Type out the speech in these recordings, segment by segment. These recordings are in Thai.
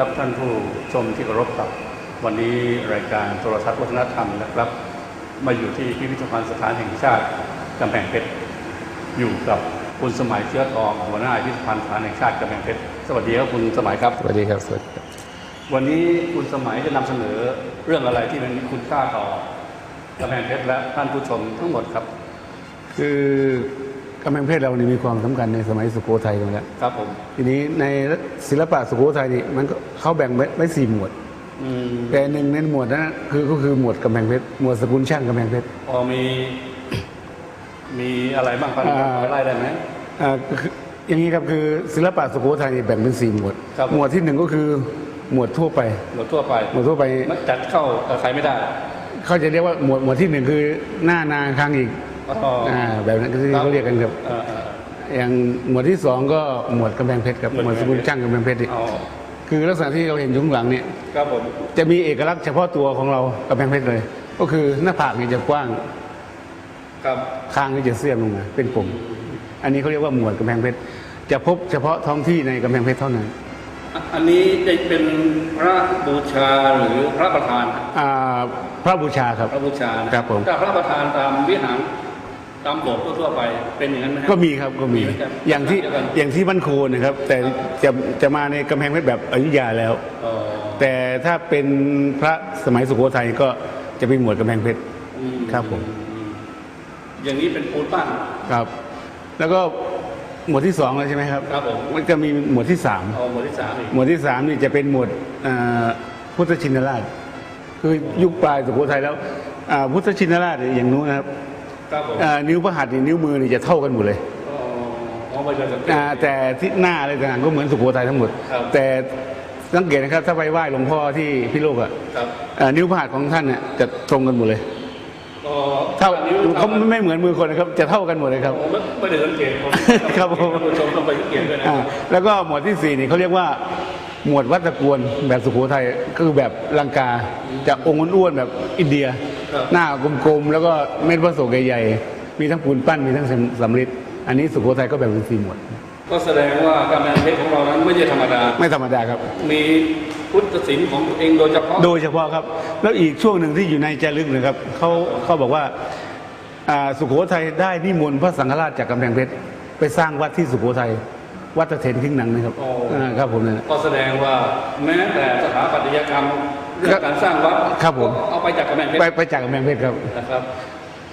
ดีครับท่านผู้ชมที่เคารพครับ วันนี้รายการโทรทัศน์วัฒนธรรมนะครับ มาอยู่ที่พิพิธภัณฑ์สถานแห่งชาติกำแพงเพชรอยู่กับคุณสมัยเชื้อทองหัวหน้าพิพิธภัณฑ์สถานแห่งชาติกำแพงเพชรสวัสดีครับคุณสมัยครับ สวัสดีครับสวัสดีครับ วันนี้คุณสมัยจะนำเสนอเรื่องอะไรที่มันมีคุณค่าต่อกำแพงเพชรและท่านผู้ชมทั้งหมดครับ คือ กำแพงเพชรเรานี่มีความสำคัญในสมัยสุโขทัยมาแล้วครับผมทีนี้ในศิลปะสุโขทัยนี่มันก็เขาแบ่งไว้ไว้สี่หมวด อืมแต่หนึ่งในหมวดนั้นนะคือก็คือหมวดกำแพงเพชรหมวดสกุลช่างกำแพงเพชร พอมี มีอะไรบ้างครับอ่า ไล่ได้ไหม อ่าก็คืออย่างนี้ครับคือศิลปะสุโขทัยนี่แบ่งเป็นสี่หมวด ครับ หมวดที่หนึ่งก็คือหมวดทั่วไป หมดทั่วไปหมวดทั่วไป มันจัดเข้ากับใครไม่ได้ เขาจะเรียกว่าหมวดหมวดที่หนึ่งคือหน้านางค้างอีกอ๋อออ่า แบบนั้นที่เขาเรียกกันครับเออเอออย่างหมวดที่สองก็หมวดกำแพงเพชรครับหมวดหมวดสกุลช่างกำแพงเพชรนี่เอาคือลักษณะที่เราเห็นอยู่ข้างหลังเนี่ยครับผมจะมีเอกลักษณ์เฉพาะตัวของเรากำแพงเพชรเลย ก็คือหน้าผากนี่จะกว้างครับคางนี่จะเสียมลงมาเป็นปุ่มอันนี้เขาเรียกว่าหมวดกำแพงเพชรจะพบเฉพาะท้องที่ในกำแพงเพชรเท่านั้นอะอันนี้จะเป็นพระบูชาหรือพระประธาน อ่า พระบูชาครับ พระบูชานะครับผมถ้าพระประธานตามวิหาร ตามโบสถ์ทั่วๆไปเป็นอย่างนั้นไหมฮะก็มีครับก็มีมีไหมครับอย่างที่เดียวกันอย่างที่บ้านโคนะครับ แต่จะจะมาในกำแพงเพชรแบบอยุธยาแล้วเอ่อแต่ถ้าเป็นพระสมัยสุโขทัยก็จะเป็นหมวดกำแพงเพชรอืมครับผม อย่างนี้เป็นปูนปั้นครับ แล้วก็หมวดที่สองเลยใช่ไหมครับครับผมมันก็มีหมวดที่สามเอาหมวดที่สามอีกหมวดที่สามนี่จะเป็นหมวดอ่าพุทธชินราช คือยุคปลายสุโขทัยแล้วอ่าพุทธชินราชเนี่ยอย่างนู้นนะครับ ครับผมอ่านิ้วพระหัตถ์นี่นิ้วมือนี่จะเท่ากันหมดเลย อ๋อเอาไปจะสังเกตอ่าแต่ที่หน้าอะไรต่างๆก็เหมือนสุโขทัยทั้งหมด ครับ แต่สังเกตนะครับถ้าไปไหว้หลวงพ่อที่พิโลกอะครับอ่านิ้วพระหัตถ์ของท่านเนี่ยจะตรงกันหมดเลยอ๋อเท่านิ้วเขาไม่เหมือนมือคนนะครับ จะเท่ากันหมดเลยครับ ผมไม่ไม่ได้สังเกตผมครับผม ท่านผู้ชมต้องไปสังเกตด้วยนะอ่าแล้วก็หมวดที่สี่นี่เขาเรียกว่า หมวดวัดตะกวนแบบสุโขทัยก็คือแบบลังกาจะองค์อ้วนๆแบบอินเดียครับ หน้ากลมๆแล้วก็เม็ดพระโสกใหญ่ๆมีทั้งปูนปั้นมีทั้งสำริดอันนี้สุโขทัยก็แบ่งเป็นสี่หมวดก็แสดงว่ากำแพงเพชรของเรานั้นไม่ใช่ธรรมดา ไม่ธรรมดาครับ มีพุทธศิลป์ของตัวเองโดยเฉพาะ โดยเฉพาะครับ แล้วอีกช่วงหนึ่งที่อยู่ในจารึกนะครับเขาเขาบอกว่าอ่าสุโขทัยได้นิมนต์พระสังฆราชจากกำแพงเพชรไปสร้างวัดที่สุโขทัยวัดตะเถนทิ้งหนังนะครับโอ้อ่าครับผมนั่นแหละก็แสดงว่าแม้แต่สถาปัตยกรรม เรื่องการสร้างวัดครับผมก็เอาไปจากกำแพงเพชไปรไปจากกำแพงเพชรครับ นะครับ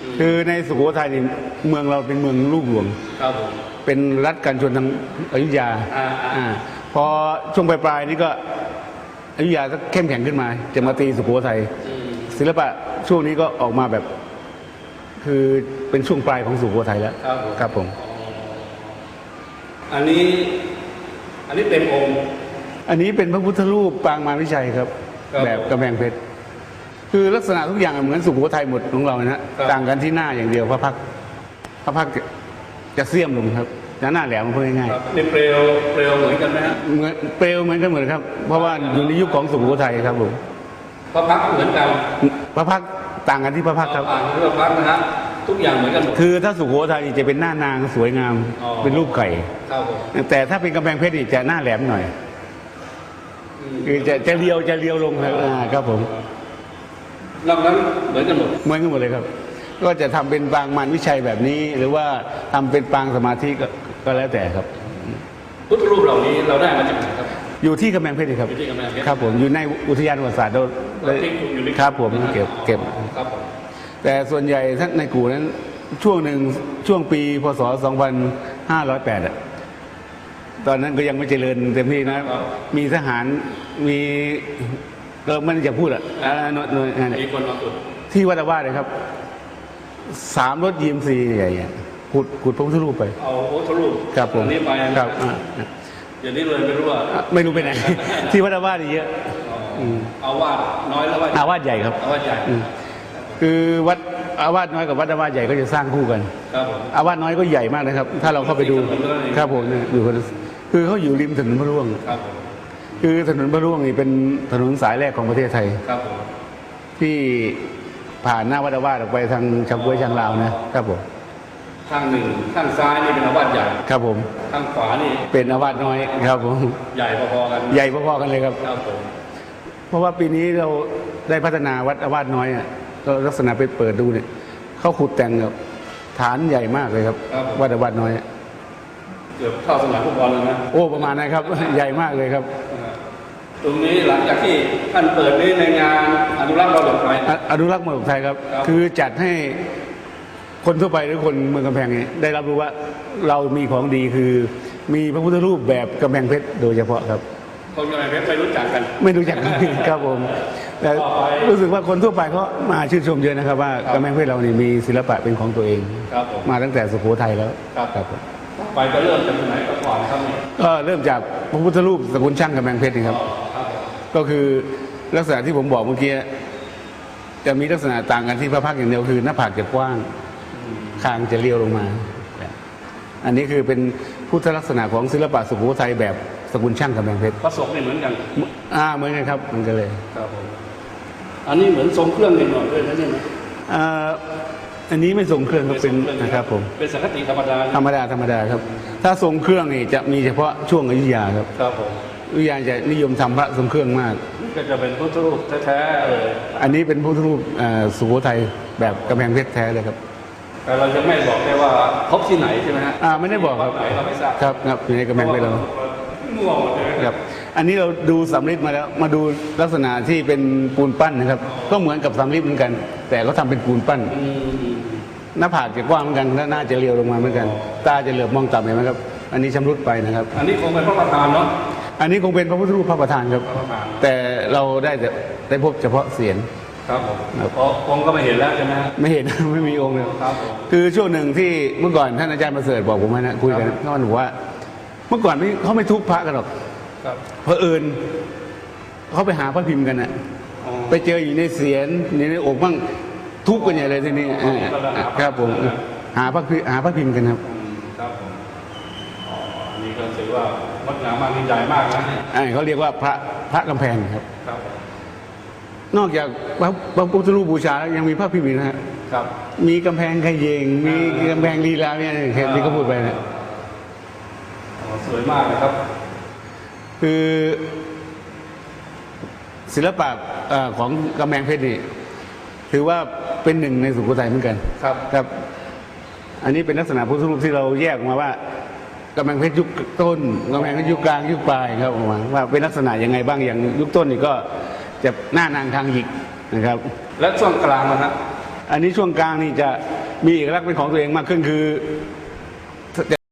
อืมคือในสุโขทัยนี่เมืองเราเป็นเมืองลูกหลวง ครับผม เป็นรัฐการชนทางอยุธยาอ่าอ่าอ่า พอช่วงปลายๆนี่ก็อยุธยาก็เข้มแข็งขึ้นมา จะมาตีสุโขทัยอืมศิลปะช่วงนี้ก็ออกมาแบบ คือเป็นช่วงปลายของสุโขทัยแล้วครับผมครับผม อันนี้ อันนี้เต็มองค์อันนี้เป็นพระพุทธรูปปางมารวิชัยครับ ครับแบบกำแพงเพชรคือลักษณะทุกอย่างเหมือนสุโขทัยหมดของเรานะฮะครับ ต่างกันที่หน้าอย่างเดียวพระพักตร์พระพักตร์จะจะเสี้ยมลงครับจะหน้าแหลมพูดง่ายครับในเปลวเปลวเหมือนกันไหมฮะๆเหมือนเปลวเหมือนกันหมดครับ เพราะว่าอยู่ในยุคของสุโขทัยครับผมพระพักตร์เหมือนกันพระพักตร์ต่างกันที่พระพักตร์ครับ อ่านเรื่องพระพักตร์นะฮะทุกอย่างเหมือนกันหมด คือถ้าสุโขทัยจะเป็นหน้านางสวยงาม อ๋อ เป็นรูปไก่ ครับผมแต่ถ้าเป็นกำแพงเพชรนี่จะหน้าแหลมหน่อยอืม คือจะจะเรียวจะเรียวลงครับอ่าครับผมนอกนั้นเหมือนกันหมดเหมือนกันหมดเลยครับ ก็จะทำเป็นปางมารวิชัยแบบนี้ หรือว่าทำเป็นปางสมาธิก็ก็แล้วแต่ครับพุทธรูปเหล่านี้เราได้มาจากไหนครับ อยู่ที่กำแพงเพชรครับอยู่ที่กำแพงเพชรครับผมอยู่ในอุทยานประวัติศาสตร์เราเราทิ้งอยู่ในครับผมเก็บเก็บครับผมแต่ส่วนใหญ่ท่านในกูนั้นช่วงหนึ่งช่วงปีพศ 2508อะ ตอนนั้นก็ยังไม่เจริญเต็มที่นะ มีทหารมีก็ไมันจะพูดอะอ่าหน่วยหน่วยงานเนี่ยมีคนมาขุดที่วัดอาวาสเลยครับ สามรถยีมซีใหญ่ๆขุดขุดพระพุทธรูปไป เอาพุทธรูปครับผมอันนี้ไปนะครับอ่าอย่างนี้เลยไม่รู้ว่าอะไม่รู้ไปไหน ที่วัดอาวาสนี่เยอะมเอาวาดน้อยแล้วว่าอาวาสใหญ่ครับ เอาวาดใหญ่อืม คือวัดอาวาสน้อยกับวัดอาวาสใหญ่ก็จะสร้างคู่กัน ครับผม อาวาสน้อยก็ใหญ่มากนะครับ ถ้าเราเข้าไปดูติดถนนเลยครับผมเนี่ยอยู่คนละ คือเขาอยู่ริมถนนพระร่วง ครับผมคือถนนพระร่วงนี่เป็นถนนสายแรกของประเทศไทย ครับผมที่ผ่านหน้าวัดอาวาสออกไปทางชางกล้วยชางลาวนะครับผมข้างหนึ่งข้างซ้ายนี่เป็นอาวาสใหญ่ ครับผม ข้างขวานี่เป็นอาวาสน้อยครับผมใหญ่พอๆกันใหญ่พอๆกันเลยครับ ครับผมเพราะว่าปีนี้เราได้พัฒนาวัดอาวาสน้อยอะก็ลักษณะไปเปิดดูเนี่ยเขาขุดแต่งแบบฐานใหญ่มากเลยครับ วัดอาวาสน้อยอะ เกือบเท่าสนามฟุตบอลเลยนะ โอ้ประมาณนะครับ ใหญ่มากเลยครับ ตรงนี้หลังจากที่ท่านเปิดนี้ในงานอนุรักษ์มรดกไทย ออนุรักษ์มรดกไทยครับ ครับ คือจัดให้คนทั่วไปหรือคนเมืองกำแพงเนี่ยได้รับรู้ว่าเรามีของดีคือมีพระพุทธรูปแบบกำแพงเพชรโดยเฉพาะครับ คนกำแพงเพชรไม่รู้จักกัน ไม่รู้จัก ครับผมแต่ต่อไป รู้สึกว่าคนทั่วไปเขามาชื่นชมเยอะนะครับว่าครับกำแพงเพชรเรานี่มีศิลปะเป็นของตัวเอง ครับผม มาตั้งแต่สุโขทัยแล้วครับครับผม ไปจะเริ่มจากตรงไหนก่อนครับนี่ก็เริ่มจากพระพุทธรูปสกุลช่างกำแพงเพชรนี่ครับครับผมก็คือลักษณะที่ผมบอกเมื่อกี้จะมีลักษณะต่างกันที่พระพักตร์อย่างเดียวคือหน้าผากจะกว้างคางจะเลี้ยวลงมา อันนี้คือเป็นพุทธลักษณะของศิลปะสุโขทัยแบบสกุลช่างกำแพงเพชรพระศกนี่เหมือนกันอ่าเหมือนกันครับเหมันกันเลยครับผมอันนี้เหมือนทรงเครื่องนิดหน่อยด้วยนะเนี่ยนะอ่า อันนี้ไม่ทรงเครื่องครับเป็นทงองนะครับผมเป็นสังคติธรรมดาธรรมดาธรรมดาครับ ถ้าทรงเครื่องนี่จะมีเฉพาะช่วงอยุธยาครับครับผมอยุธยาจะนิยมทำพระทรงเครื่องมากนี่ก็จะเป็นพุทธรูปแท้ๆเลยอันนี้เป็นพุทธรูปอ่าสุโขทัยแบบกำแพงเพชรแท้เลยครับแต่เราจะไม่บอกได้ว่าพบที่ไหนใช่ไหมฮะอ่าไม่ได้บอกครับวัดไหนเราไม่ทราบครับครับอยู่ในกำแพงเพชรเรามั่วหมดเลยครับ อันนี้เราดูสำริดมาแล้วมาดูลักษณะที่เป็นปูนปั้นนะครับ ก็เหมือนกับสำริดเหมือนกัน แต่เขาทำเป็นปูนปั้นอืมหน้าผากจะกว้างเหมือนกันและหน้าจะเรียวลงมาเหมือนกัน ตาจะเหลือบมองต่ำเห็นไหมครับ อันนี้ชำรุดไปนะครับ อันนี้คงเป็นพระประธานเนาะอันนี้คงเป็นพระพุทธรูปพระประธานครับพระประธานแต่เราได้แต่ได้พบเฉพาะเสียงครับผมครับเพราะองค์ก็ไม่เห็นแล้วใช่ไหมฮะไม่เห็นไม่มีองค์เลยครับผมคือช่วงหนึ่งที่เมื่อก่อนท่านอาจารย์ประเสริฐบอกผมไว้นะคุยกันครับท่านบอกว่า เมื่อก่อนไม่เขาไม่ทุบพระกันหรอก ครับ เพอเอิญเขาไปหาพระพิมพ์กันน่ะอ๋อ ไปเจออยู่ในเสียนอยู่ในอกบ้างทุบกันใหญ่เลยทีนี้อ๋อเออก็เลยหาพระครับผมพิมพ์หาพระพิหาพระพิมพ์กันครับ อืมครับผมอ๋ออันนี้ก็ถือว่างดงามมากยิ่งใหญ่มากนะเนี่ยอันนี้เขาเรียกว่าพระพระกำแพงครับ ครับนอกจากพระพระพุทธรูปบูชาแล้วยังมีพระพิมพ์อีกนะฮะครับ มีกำแพงขยเยง มีกำแพงลีลาเนี่ยแค่ที่เขาพูดไปนะ อ๋อสวยมากเลยครับ คือศิลปะเอ่อของกำแพงเพชรนี่ถือว่าเป็นหนึ่งในสุโขทัยเหมือนกัน ครับครับ อันนี้เป็นลักษณะพุทธรูปที่เราแยกออกมาว่ากำแพงเพชรยุคต้นกำแพงเพชรยุคกลางยุคปลายครับออกมาว่าเป็นลักษณะยังไงบ้างอย่างยุคต้นนี่ก็จะหน้านางทางหยิกนะครับ และช่วงกลางนะฮะอันนี้ช่วงกลางนี่จะมีเอกลักษณ์เป็นของตัวเองมากขึ้นคือ